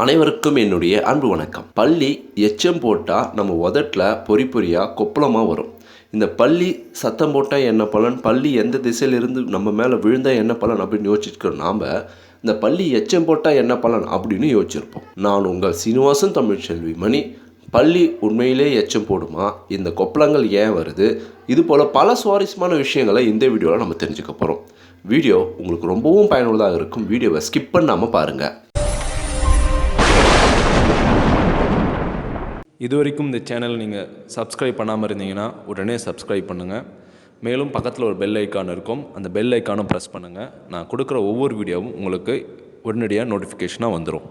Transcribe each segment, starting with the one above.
அனைவருக்கும் என்னுடைய அன்பு வணக்கம். பள்ளி எச்சம் போட்டால் நம்ம உதட்டில் பொறி பொறியாக கொப்பளமாக வரும். இந்த பள்ளி சத்தம் போட்டால் என்ன பலன்? பள்ளி எந்த திசையிலிருந்து நம்ம மேலே விழுந்தால் என்ன பலன் அப்படின்னு யோசிச்சுருக்கோம் நாம். இந்த பள்ளி எச்சம் போட்டால் என்ன பலன் அப்படின்னு யோசிச்சிருப்போம். நான் உங்கள் சீனிவாசன் தமிழ்ச்செல்வி மணி. பள்ளி உண்மையிலே எச்சம் போடுமா? இந்த கொப்பளங்கள் ஏன் வருது? இது போல் பல சுவாரஸ்யமான விஷயங்களை இந்த வீடியோவில் நம்ம தெரிஞ்சுக்க போகிறோம் வீடியோ உங்களுக்கு ரொம்பவும் பயனுள்ளதாக இருக்கும். வீடியோவை ஸ்கிப் பண்ணாமல் பாருங்கள் இது வரைக்கும் இந்த சேனல் நீங்கள் சப்ஸ்கிரைப் பண்ணாமல் இருந்தீங்கன்னா உடனே சப்ஸ்கிரைப் பண்ணுங்கள் மேலும் பக்கத்தில் ஒரு பெல் ஐக்கான் இருக்கும். அந்த பெல் ஐக்கானும் ப்ரெஸ் பண்ணுங்கள் நான் கொடுக்குற ஒவ்வொரு வீடியோவும் உங்களுக்கு உடனடியாக நோட்டிஃபிகேஷனாக வந்துடும்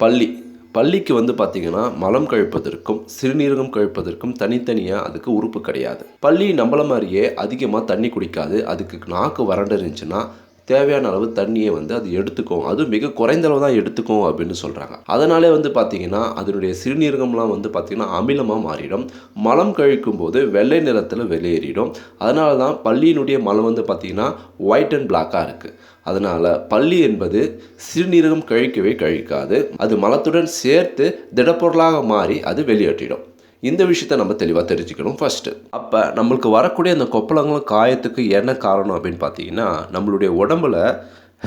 பள்ளி. பள்ளிக்கு வந்து பார்த்தீங்கன்னா மலம் கழிப்பதற்கும் சிறுநீரகம் கழிப்பதற்கும் தனித்தனியாக அதுக்கு உறுப்பு கிடையாது. பள்ளி நம்மள மாதிரியே அதிகமாக தண்ணி குடிக்காது. அதுக்கு நாக்கு வறண்டு இருந்துச்சுன்னா தேவையான அளவு தண்ணியை வந்து அது எடுத்துக்கும். அது மிக குறைந்த அளவு தான் எடுத்துக்கும் அப்படின்னு சொல்கிறாங்க அதனாலே வந்து பார்த்தீங்கன்னா அதனுடைய சிறுநீரகம்லாம் வந்து பார்த்திங்கன்னா அமிலமாக மாறிடும். மலம் கழிக்கும் போது வெள்ளை நிறத்தில் வெளியேறிடும். அதனால தான் பள்ளியினுடைய மலம் வந்து பார்த்திங்கன்னா ஒயிட் அண்ட் பிளாக்காக இருக்குது அதனால் பள்ளி என்பது சிறுநீரகம் கழிக்கவே கழிக்காது. அது மலத்துடன் சேர்த்து திடப்பொருளாக மாறி அது வெளியேற்றிடும். இந்த விஷயத்த நம்ம தெளிவாக தெரிஞ்சுக்கணும் ஃபஸ்ட்டு அப்போ நம்மளுக்கு வரக்கூடிய அந்த கொப்பளங்களும் காயத்துக்கு என்ன காரணம் அப்படின்னு பார்த்தீங்கன்னா நம்மளுடைய உடம்புல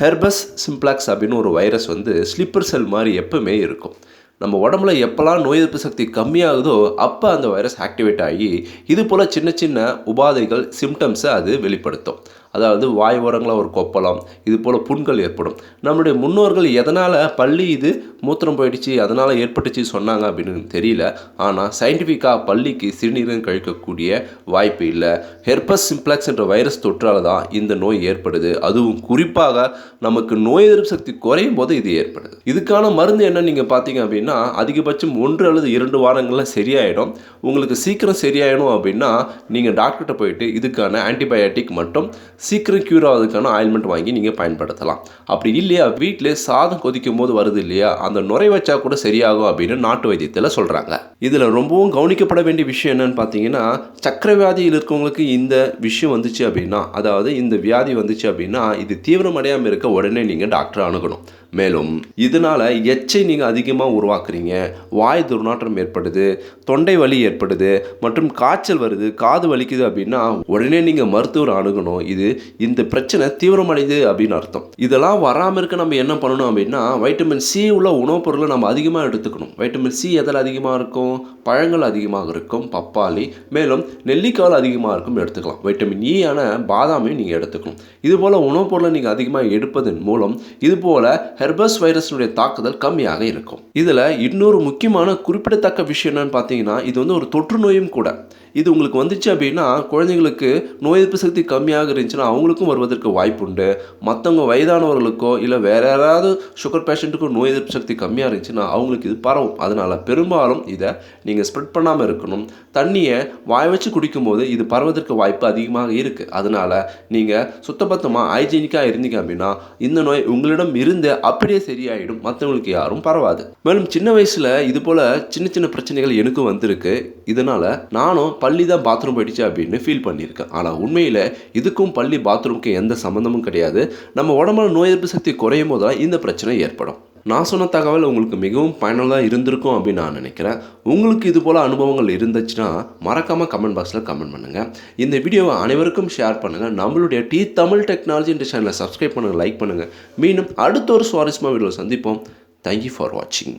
ஹெர்பஸ் சிம்ப்ளாக்ஸ் அப்படின்னு ஒரு வைரஸ் வந்து ஸ்லிப்பர் செல் மாதிரி எப்பவுமே இருக்கும். நம்ம உடம்புல எப்போல்லாம் நோய் எதிர்ப்பு சக்தி கம்மியாகுதோ அப்போ அந்த வைரஸ் ஆக்டிவேட் ஆகி இது போல் சின்ன சின்ன உபாதைகள் சிம்டம்ஸை அது வெளிப்படுத்தும். அதாவது வாய் ஓரங்களில் ஒரு கொப்பளம் இது போல் புண்கள் ஏற்படும். நம்மளுடைய முன்னோர்கள் எதனால் பள்ளி இது மூத்திரம் போயிடுச்சு அதனால் ஏற்பட்டுச்சு சொன்னாங்க அப்படின்னு தெரியல. ஆனால் சயின்டிஃபிக்காக பள்ளிக்கு சிறுநீரகம் கழிக்கக்கூடிய வாய்ப்பு இல்லை. ஹெர்பஸ் சிம்ப்ளக்ஸ் என்ற வைரஸ் தொற்றால் தான் இந்த நோய் ஏற்படுது. அதுவும் குறிப்பாக நமக்கு நோய் எதிர்ப்பு சக்தி குறையும் போது இது ஏற்படுது. இதுக்கான மருந்து என்ன நீங்கள் பார்த்தீங்க அப்படின்னா அதிகபட்சம் ஒன்று அல்லது இரண்டு வாரங்களில் சரியாயிடும். உங்களுக்கு சீக்கிரம் சரியாயிடும் அப்படின்னா நீங்கள் டாக்டர்கிட்ட போயிட்டு இதுக்கான ஆன்டிபயோட்டிக் மட்டும் சீக்கிரம் க்யூர் ஆகிறதுக்கான ஆயில்மெண்ட் வாங்கி நீங்கள் பயன்படுத்தலாம். அப்படி இல்லையா? வீட்டிலே சாதம் கொதிக்கும் போது வருது இல்லையா? அந்த நுரை வச்சா கூட சரியாகும் அப்படின்னு நாட்டு வைத்தியத்தில் சொல்கிறாங்க இதில் ரொம்பவும் கவனிக்கப்பட வேண்டிய விஷயம் என்னன்னு பார்த்தீங்கன்னா சக்கரை வியாதியில் இருக்கவங்களுக்கு இந்த விஷயம் வந்துச்சு அப்படின்னா அதாவது இந்த வியாதி வந்துச்சு அப்படின்னா இது தீவிரமடையாமல் இருக்க உடனே நீங்கள் டாக்டரை அணுகணும். மேலும் இதனால் எச்சை நீங்கள் அதிகமாக உருவாக்குறீங்க. வாய் துர்நாற்றம் ஏற்படுது தொண்டை வலி ஏற்படுது மற்றும் காய்ச்சல் வருது காது வலிக்குது அப்படின்னா உடனே நீங்கள் மருத்துவர் அணுகணும். இது இந்த பிரச்சனை தீவிரமடையுது அப்படின்னு அர்த்தம். இதெல்லாம் வராமல் இருக்க நம்ம என்ன பண்ணணும் அப்படின்னா வைட்டமின் சி உள்ள உணவுப் பொருளை நம்ம அதிகமாக எடுத்துக்கணும். வைட்டமின் சி எதில் அதிகமாக இருக்கும்? பழங்கள் அதிகமாக இருக்கும் பப்பாளி. மேலும் நெல்லிக்காய் அதிகமாக இருக்கும் எடுத்துக்கலாம். வைட்டமின் இ ஆன பாதாமையும் நீங்கள் எடுத்துக்கணும். இதுபோல் உணவுப் பொருளை நீங்கள் அதிகமாக எடுப்பதன் மூலம் இதுபோல் ஹெர்பஸ் வைரஸினுடைய தாக்குதல் கம்மியாக இருக்கும். இதில் இன்னொரு முக்கியமான குறிப்பிடத்தக்க விஷயம் என்னன்னு பார்த்தீங்கன்னா இது வந்து ஒரு தொற்று நோயும் கூட. இது உங்களுக்கு வந்துச்சு அப்படின்னா குழந்தைங்களுக்கு நோய் எதிர்ப்பு சக்தி கம்மியாக இருந்துச்சுன்னா அவங்களுக்கும் வருவதற்கு வாய்ப்பு உண்டு மற்றவங்க வயதானவர்களுக்கோ இல்லை வேற யாராவது சுகர் பேஷண்ட்டுக்கோ நோய் எதிர்ப்பு சக்தி கம்மியாக இருந்துச்சுன்னா அவங்களுக்கு இது பரவும். அதனால் பெரும்பாலும் இதை நீங்கள் ஸ்ப்ரெட் பண்ணாமல் இருக்கணும். தண்ணியை வாய் வச்சு குடிக்கும்போது இது பரவதற்கு வாய்ப்பு அதிகமாக இருக்குது அதனால் நீங்கள் சுத்தபத்தமாக ஹைஜீனிக்காக இருந்தீங்க அப்படின்னா இந்த நோய் உங்களிடம் இருந்து அப்படியே சரியாயிடும். மற்றவங்களுக்கு யாரும் பரவாது. மேலும் சின்ன வயசில் இது போல் சின்ன சின்ன பிரச்சனைகள் எனக்கும் வந்திருக்கு. இதனால் நானும் பள்ளி தான் பாத்ரூம் போயிடுச்சு அப்படின்னு ஃபீல் பண்ணியிருக்கேன். ஆனால் உண்மையில் இதுக்கும் பள்ளி பாத்ரூம்க்கு எந்த சம்மந்தமும் கிடையாது. நம்ம உடம்புல நோய் எதிர்ப்பு சக்தி குறையும் போது தான் இந்த பிரச்சனை ஏற்படும். நான் சொன்ன தகவல் உங்களுக்கு மிகவும் பயனுள்ளதாக இருந்திருக்கும் அப்படின்னு நான் நினைக்கிறேன். உங்களுக்கு இது போல் அனுபவங்கள் இருந்துச்சுன்னா மறக்காமல் கமெண்ட் பாக்ஸில் கமெண்ட் பண்ணுங்கள் இந்த வீடியோவை அனைவருக்கும் ஷேர் பண்ணுங்கள் நம்மளுடைய டி தமிழ் டெக்னாலஜி என்ற சேனலை சப்ஸ்கிரைப் பண்ணுங்கள் லைக் பண்ணுங்கள் மீண்டும் அடுத்த ஒரு சுவாரஸ்யமாக வீடியோவில் சந்திப்போம். தேங்க்யூ ஃபார் வாட்சிங்